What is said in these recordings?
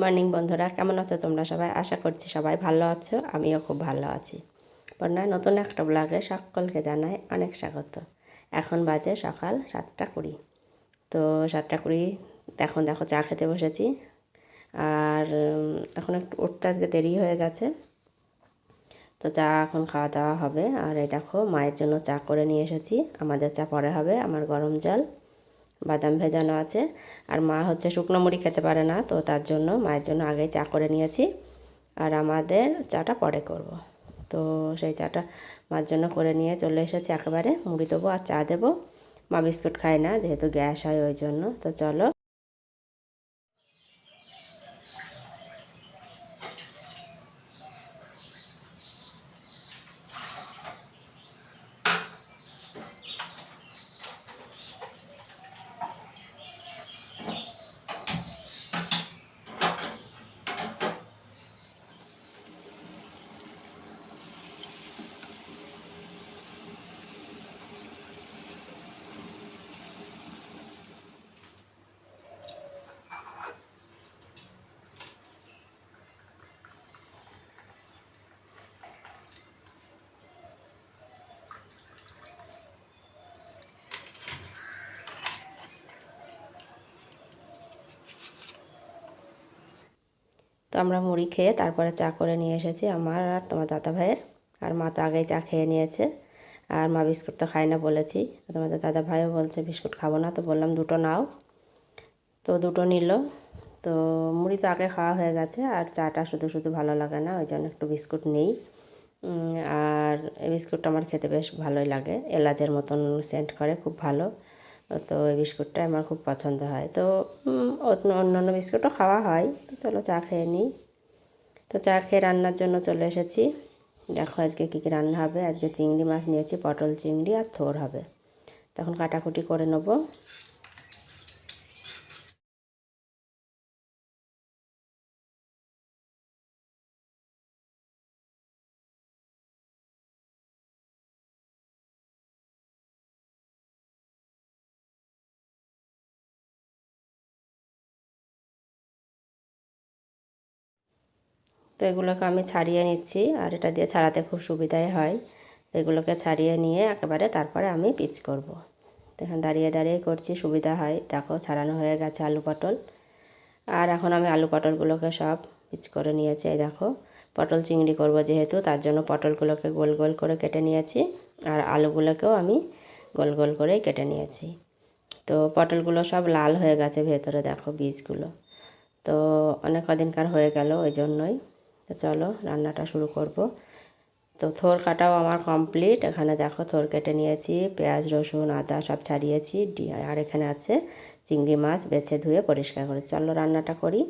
Morning, বন্ধুরা। কেমন আছো তোমরা সবাই? আশা করছি সবাই ভালো আছো। আমিও খুব ভালো আছি। বন্যা নতুন একটা ব্লগে সকলকে জানাই অনেক স্বাগত। এখন বাজে সকাল সাতটা কুড়ি। তো সাতটা কুড়ি এখন দেখো, চা খেতে বসেছি। আর এখন একটু উঠতে আজকে দেরি হয়ে গেছে। তো চা এখন খাওয়া দাওয়া হবে। আর এই দেখো, মায়ের জন্য চা করে নিয়ে এসেছি। আমাদের চা পরে হবে, আমার গরম জল। বাদাম ভেজানো আছে। আর মা হচ্ছে শুকনো মুড়ি খেতে পারে না, তো তার জন্য মায়ের জন্য আগে চা করে নিয়েছি। আর আমাদের চাটা পরে করব। তো সেই চাটা মার জন্য করে নিয়ে চলে এসেছি একেবারে। মুড়ি দেবো আর চা দেবো। মা বিস্কুট খায় না, যেহেতু গ্যাস হয় ওই জন্য। তো চলো তো আমরা মুড়ি খেয়ে তারপরে চা করে নিয়ে এসেছি আমার আর তোমার দাদা ভাইয়ের। আর মা তো আগেই চা খেয়ে নিয়েছে। আর মা বিস্কুট তো খায় না বলেছি। তোমাদের দাদা ভাইও বলছে, বিস্কুট খাব না। তো বললাম, দুটো নাও। তো দুটো নিল। তো মুড়ি তো আগে খাওয়া হয়ে গেছে। আর চাটা শুধু শুধু ভালো লাগে না, ওই জন্য একটু বিস্কুট নেই। আর এই বিস্কুটটা আমার খেতে বেশ ভালোই লাগে। এলাচের মতন সেন্ট করে, খুব ভালো। তো ওই বিস্কুটটা আমার খুব পছন্দ হয়। তো অন্যান্য বিস্কুটও খাওয়া হয়। চলো চা খেয়ে নিই। তো চা খেয়ে রান্নার জন্য চলে এসেছি। দেখো আজকে কী কী রান্না হবে। আজকে চিংড়ি মাছ নিয়েছি, পটল চিংড়ি আর থোর হবে। তখন কাটাকুটি করে নেব। তো এগুলোকে আমি ছাড়িয়ে নিচ্ছি, আর এটা দিয়ে ছাড়াতে খুব সুবিধাই হয়। তো এগুলোকে ছাড়িয়ে নিয়ে একেবারে তারপরে আমি পিচ করব। তো এখানে দাঁড়িয়ে দাঁড়িয়ে করছি, সুবিধা হয়। দেখো ছাড়ানো হয়ে গেছে আলু পটল। আর এখন আমি আলু পটলগুলোকে সব পিচ করে নিয়েছি, এই দেখো। পটল চিংড়ি করব যেহেতু, তার জন্য পটলগুলোকে গোল গোল করে কেটে নিয়েছি, আর আলুগুলোকেও আমি গোল গোল করেই কেটে নিয়েছি। তো পটলগুলো সব লাল হয়ে গেছে ভেতরে, দেখো বীজগুলো। তো অনেক কদিনকার হয়ে গেল ওই জন্যই। চলো রান্নাটা শুরু করব। তো থোর কাটাও আমার কমপ্লিট এখানে দেখো থোর কেটে নিয়েছি, পেঁয়াজ, রসুন, আদা সব ছাড়িয়েছি আর এখানে আছে চিংড়ি মাছ বেছে ধুয়ে পরিষ্কার করে চলো রান্নাটা করি।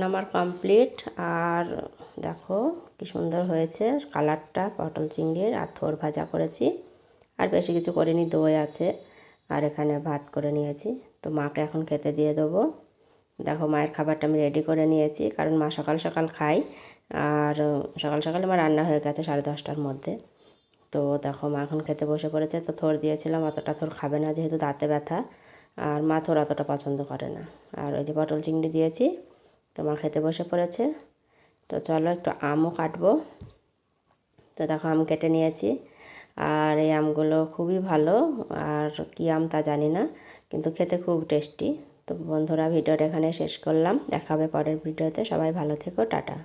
রান্না আমার কমপ্লিট। আর দেখো কি সুন্দর হয়েছে। কালারটা পটল চিংড়ির আর থোর ভাজা করেছি। আর বেশি কিছু করিনি, দই আছে। আর এখানে ভাত করে নিয়েছি। তো মাকে এখন খেতে দিয়ে দেবো। দেখো মায়ের খাবারটা আমি রেডি করে নিয়েছি। কারণ মা সকাল সকাল খাই আর সকাল সকাল আমার রান্না হয়ে গেছে সাড়ে দশটার মধ্যে। তো দেখো মা এখন খেতে বসে পড়েছে। তো থোর দিয়েছিলাম, অতটা থোর খাবে না যেহেতু দাঁতে ব্যথা। আর মা থোর অতটা পছন্দ করে না। আর ওই যে পটল চিংড়ি দিয়েছি। তো মা খেতে বসে পড়েছে। তো চলো একটু আমও কাটবো। তো দেখো, আম কেটে নিয়েছি। আর এই আমগুলো খুবই ভালো। আর কী আম তা জানি না, কিন্তু খেতে খুব টেস্টি তো বন্ধুরা, ভিডিওটা এখানে শেষ করলাম। দেখাবে পরের ভিডিওতে। সবাই ভালো থেকো, টাটা।